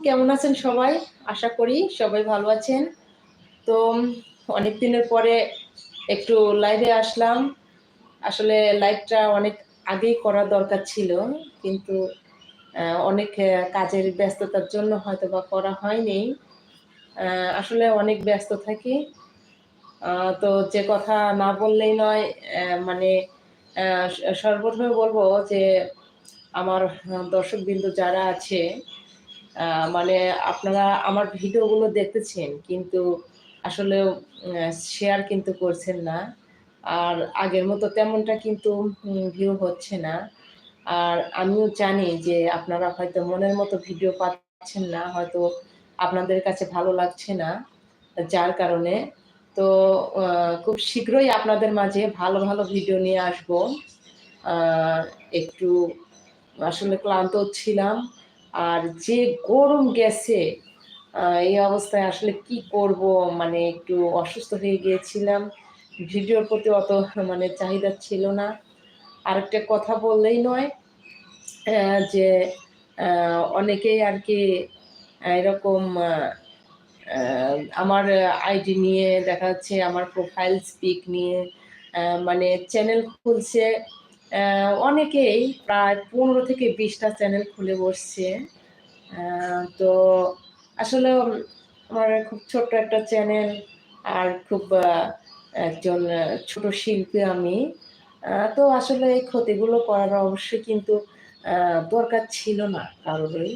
কেমন আছেন সবাই? আশা করি সবাই ভালো আছেন। তো, অনেক দিনের পরে একটু লাইভে আসলাম। আসলে লাইভটা অনেক আগেই করা দরকার ছিল, কিন্তু অনেক কাজের ব্যস্ততার জন্য হয়তো বা করা হয়নি। আসলে অনেক ব্যস্ত থাকি। তো যে কথা না বললেই নয় মানে সর্বপ্রথমে বলব যে, আমার দর্শকবিন্দু যারা আছে মানে আপনারা আমার ভিডিওগুলো দেখতেছেন, কিন্তু আসলে শেয়ার কিন্তু করছেন না। আর আগের মতো তেমনটা কিন্তু ভিউ হচ্ছে না। আর আমিও জানি যে আপনারা হয়তো মনের মতো ভিডিও পাচ্ছেন না, হয়তো আপনাদের কাছে ভালো লাগছে না, যার কারণে। তো খুব শীঘ্রই আপনাদের মাঝে ভালো ভালো ভিডিও নিয়ে আসব। একটু আসলে ক্লান্ত ছিলাম আর যে গরম গেছে এই অবস্থায় আসলে কি করব? মানে একটু অসুস্থ হয়ে গিয়েছিলাম। ভিডিওর প্রতি অত মানে চাহিদা ছিল না। আরেকটা কথা বললেই নয় যে অনেকেই আর কি এরকম আমার আইডি নিয়ে, দেখা যাচ্ছে আমার প্রোফাইল স্পিক নিয়ে মানে চ্যানেল খুলছে। অনেকেই প্রায় পনেরো থেকে বিশটা চ্যানেল খুলে বসছে। তো আসলে আমার খুব ছোট্ট একটা চ্যানেল আর খুব একজন ছোট শিল্পী আমি। তো আসলে এই ক্ষতিগুলো করার অবশ্যই কিন্তু দরকার ছিল না কারোরই।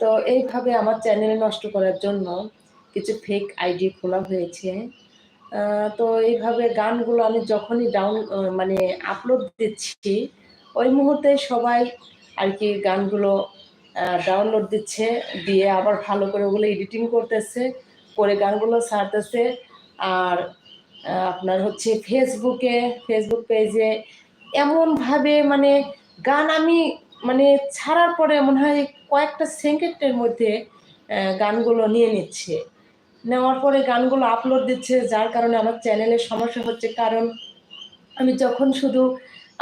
তো এইভাবে আমার চ্যানেল নষ্ট করার জন্য কিছু ফেক আইডি খোলা হয়েছে। তো এইভাবে গানগুলো আমি যখনই ডাউন মানে আপলোড দিচ্ছি, ওই মুহূর্তে সবাই আর কি গানগুলো ডাউনলোড দিচ্ছে, দিয়ে আবার ভালো করে ওগুলো এডিটিং করতেছে, করে গানগুলো ছাড়তেছে। আর আপনার হচ্ছে ফেসবুকে ফেসবুক পেজে এমনভাবে মানে গান আমি মানে ছাড়ার পরে মনে হয় কয়েকটা সেকেন্ডের মধ্যে গানগুলো নিয়ে নিচ্ছে। নেওয়ার পরে গানগুলো আপলোড দিচ্ছে, যার কারণে আমার চ্যানেলের সমস্যা হচ্ছে। কারণ আমি যখন শুধু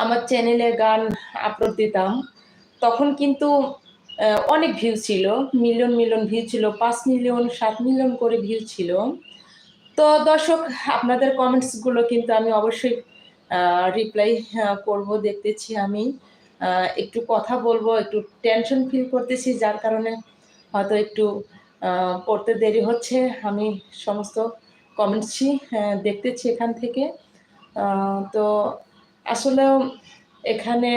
আমার চ্যানেলে গান আপলোড দিতাম, তখন কিন্তু অনেক ভিউ ছিল। মিলিয়ন মিলিয়ন ভিউ ছিল, পাঁচ মিলিয়ন সাত মিলিয়ন করে ভিউ ছিল। তো দর্শক, আপনাদের কমেন্টসগুলো কিন্তু আমি অবশ্যই রিপ্লাই করব, দেখতেছি আমি। একটু কথা বলব, একটু টেনশন ফিল করতেছি, যার কারণে হয়তো একটু পড়তে দেরি হচ্ছে। আমি সমস্ত কমেন্টসই দেখতেছি এখান থেকে। তো আসলেও এখানে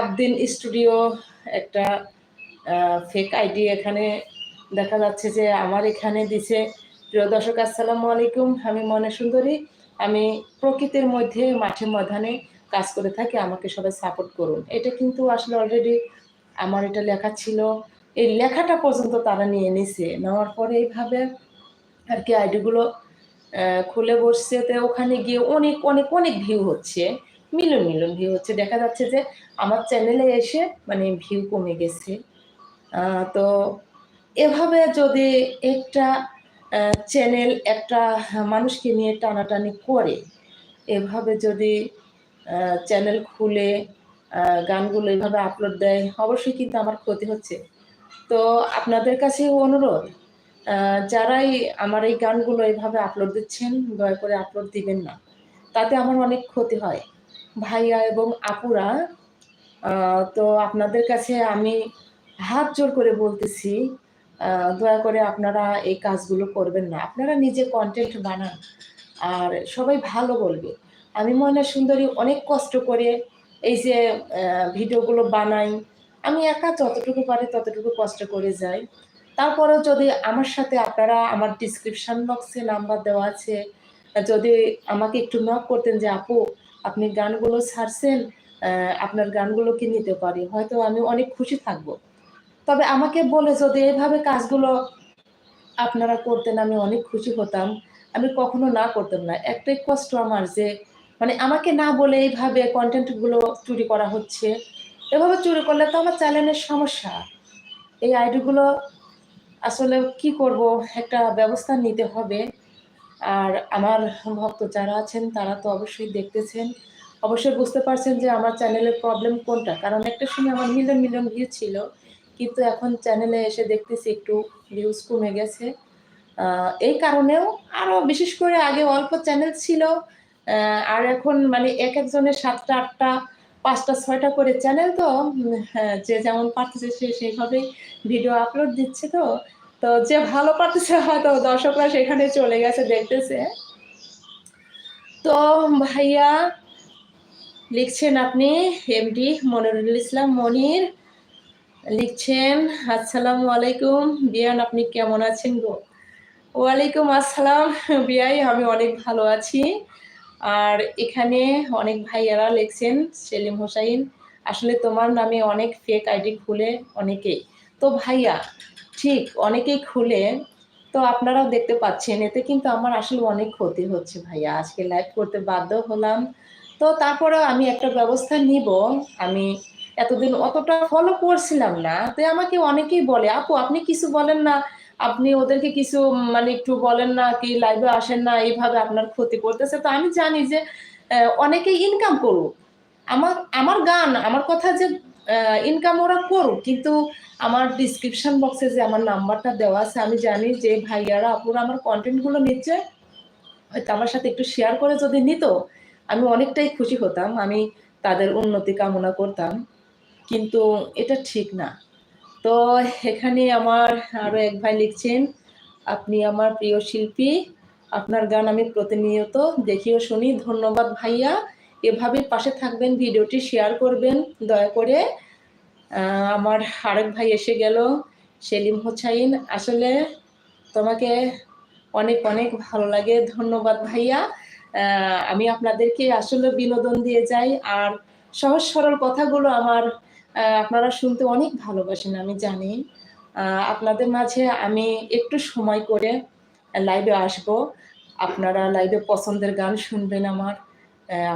আবদিন স্টুডিও একটা ফেক আইডি এখানে দেখা যাচ্ছে যে আমার এখানে দিছে, প্রিয় দর্শক, আসসালামু আলাইকুম। আমি মনে সুন্দরী। আমি প্রকৃতির মধ্যে মাঠে ময়দানে কাজ করে থাকি। আমাকে সবাই সাপোর্ট করুন। এটা কিন্তু আসলে অলরেডি আমার এটা লেখা ছিল। এই লেখাটা পর্যন্ত তারা নিয়ে নিছে। নেওয়ার পরে এইভাবে আর কি আইডিগুলো খুলে বসছে। তো ওখানে গিয়ে অনেক অনেক অনেক ভিউ হচ্ছে। মিলন মিলন ভিউ হচ্ছে। দেখা যাচ্ছে যে আমার চ্যানেলে এসে মানে ভিউ কমে গেছে। তো এভাবে যদি একটা চ্যানেল একটা মানুষকে নিয়ে টানাটানি করে, এভাবে যদি চ্যানেল খুলে গানগুলো এভাবে আপলোড দেয়, অবশ্যই কিন্তু আমার ক্ষতি হচ্ছে। তো আপনাদের কাছে অনুরোধ যারাই আমার এই গানগুলো এইভাবে আপলোড দিচ্ছেন, দয়া করে আপলোড দিবেন না। তাতে আমার অনেক ক্ষতি হয়। ভাইয়া এবং আপুরা তো আপনাদের কাছে আমি হাত জোর করে বলতেছি দয়া করে আপনারা এই কাজগুলো করবেন না। আপনারা নিজে কন্টেন্ট বানান, আর সবাই ভালো বলবে। আমি ময়না সুন্দরী অনেক কষ্ট করে এই যে ভিডিওগুলো বানাই আমি একা যতটুকু পারি ততটুকু কষ্ট করে যাই। তারপরেও যদি আমার সাথে আপনারা আমার ডিসক্রিপশান বক্সে নাম্বার দেওয়া আছে যদি আমাকে একটু নক করতেন যে, আপু, আপনি গানগুলো ছাড়ছেন আপনার গানগুলো কি নিতে পারি? হয়তো আমি অনেক খুশি থাকব। তবে আমাকে বলে যদি এভাবে কাজগুলো আপনারা করতেন, আমি অনেক খুশি হতাম। আমি কখনো না করতাম না। একটাই কষ্ট আমার যে মানে আমাকে না বলে এইভাবে কন্টেন্টগুলো চুরি করা হচ্ছে। এভাবে চুরি করলে তো আমার চ্যানেলের সমস্যা। এই আইডিগুলো আসলে কি করব, একটা ব্যবস্থা নিতে হবে। আর আমার ভক্ত যারা আছেন, তারা তো অবশ্যই দেখতেছেন। অবশ্যই বুঝতে পারছেন যে আমার চ্যানেলের প্রবলেম কোনটা। কারণ একটা সময় আমার মিলিয়ন মিলিয়ন ভিউ ছিল, কিন্তু এখন চ্যানেলে এসে দেখতেছি একটু ভিউজ কমে গেছে। এই কারণেও আরও বিশেষ করে আগে অল্প চ্যানেল ছিল। আর এখন মানে এক একজনের সাতটা, আটটা পাঁচটা ছয়টা করে চ্যানেল তো হ্যাঁ, যে যেমন পারতেছে সে সেইভাবেই ভিডিও আপলোড দিচ্ছে তো। তো যে ভালো পারতেছে হয়তো দর্শকরা সেখানে চলে গেছে দেখতেছে। তো ভাইয়া লিখছেন আপনি এমডি মনিরুল ইসলাম মনির লিখছেন আসসালামু আলাইকুম বিয়ান আপনি কেমন আছেন গো? ওয়ালাইকুম আসসালাম বিয়াই আমি অনেক ভালো আছি। আর এখানে অনেক ভাইয়ারা লিখছেন, সেলিম হোসাইন, আসলে তোমার নামে অনেক ফেক আইডি খুলে অনেকেই। তো ভাইয়া, ঠিক অনেকেই খুলে, তো আপনারাও দেখতে পাচ্ছেন, এতে কিন্তু আমার আসলে অনেক ক্ষতি হচ্ছে ভাইয়া। আজকে লাইভ করতে বাধ্য হলাম। তো তারপরেও আমি একটা ব্যবস্থা নিব। আমি এতদিন অতটা ফলো করছিলাম না। তো আমাকে অনেকেই বলে, আপু, আপনি কিছু বলেন না। আপনি ওদেরকে কিছু মানে একটু বলেন না কি লাইভে আসেন না, এইভাবে আপনার ক্ষতি করতেছে। তো আমি জানি যে অনেকেই ইনকাম করুক। আমার আমার গান, আমার কথা যে ইনকাম ওরা করুক, কিন্তু আমার ডিসক্রিপশন বক্সে যে আমার নাম্বারটা দেওয়া আছে, আমি জানি যে ভাইয়ারা, আপুরা আমার কন্টেন্টগুলো নিচ্ছে। হয়তো আমার সাথে একটু শেয়ার করে যদি নিত, আমি অনেকটাই খুশি হতাম, আমি তাদের উন্নতি কামনা করতাম। কিন্তু এটা ঠিক না। তো এখানে আমার আরও এক ভাই লিখছেন, আপনি আমার প্রিয় শিল্পী, আপনার গান আমি প্রতিনিয়ত দেখিও শুনি। ধন্যবাদ ভাইয়া। এভাবে পাশে থাকবেন, ভিডিওটি শেয়ার করবেন, দয়া করে। আমার আরেক ভাই এসে গেল, সেলিম হোসাইন। আসলে তোমাকে অনেক অনেক ভালো লাগে। ধন্যবাদ ভাইয়া। আমি আপনাদেরকে আসলে বিনোদন দিয়ে যাই। আর সহজ সরল কথাগুলো আমার আপনারা শুনতে অনেক ভালোবাসেন, আমি জানি। আপনাদের মাঝে আমি একটু সময় করে লাইভে আসব। আপনারা লাইভে পছন্দের গান শুনবেন আমার।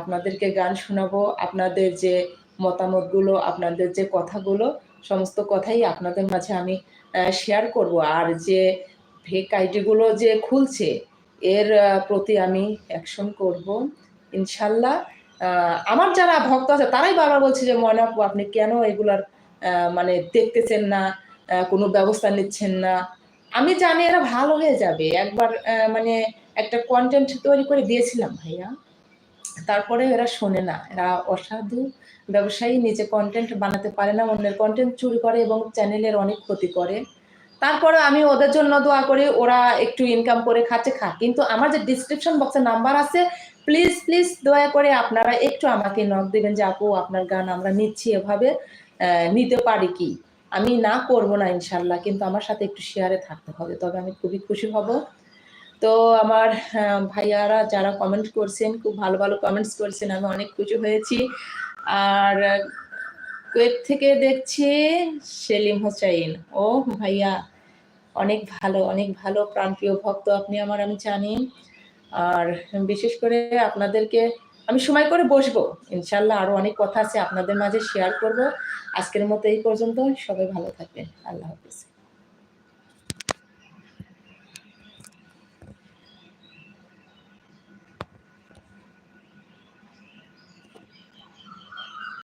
আপনাদেরকে গান শোনাবো। আপনাদের যে মতামতগুলো, আপনাদের যে কথাগুলো, সমস্ত কথাই আপনাদের মাঝে আমি শেয়ার করব। আর যে ফেক আইডিগুলো যে খুলছে, এর প্রতি আমি অ্যাকশন করব। ইনশাল্লাহ আমার যারা ভক্ত আছে, তারাই বারবার বলছে যে ময়নাপু আপনি কেন এগুলার মানে দেখতেছেন না কোনো ব্যবস্থা নিচ্ছেন না? আমি জানি এরা ভালো হয়ে যাবে। একবার মানে একটা কন্টেন্ট তৈরি করে দিয়েছিলাম ভাইয়া। তারপরে এরা শোনে না। এরা অসাধু ব্যবসায়ী, নিজে কন্টেন্ট বানাতে পারে না, অন্যের কন্টেন্ট চুরি করে এবং চ্যানেলের অনেক ক্ষতি করে। তারপরে আমি ওদের জন্য দোয়া করি, ওরা একটু ইনকাম করে খাচ্ছে খা কিন্তু আমার যে ডিসক্রিপশন বক্সে নাম্বার আছে প্লিজ প্লিজ দয়া করে আপনারা একটু আমাকে নক দেবেন যে, আপু, আপনার গান আমরা নিচ্ছি এভাবে নিতে পারি কি? আমি না করব না, ইনশাল্লাহ, কিন্তু আমার সাথে একটু শেয়ারে থাকতে হবে, তবে আমি খুবই খুশি হব। তো আমার ভাইয়ারা যারা কমেন্ট করছেন, খুব ভালো ভালো কমেন্টস করছেন, আমি অনেক খুশি হয়েছি। আর কুয়েত থেকে দেখছি সেলিম হোসাইন ও ভাইয়া, অনেক ভালো অনেক ভালো প্রাণপ্রিয় ভক্ত আপনি আমার, আমি জানি। আর বিশেষ করে আপনাদেরকে আমি সময় করে বসবো। ইনশাল্লাহ আরও অনেক কথা আছে আপনাদের মাঝে শেয়ার করব। আজকের মতো এই পর্যন্ত সবাই ভালো থাকবেন। আল্লাহ হাফিজ।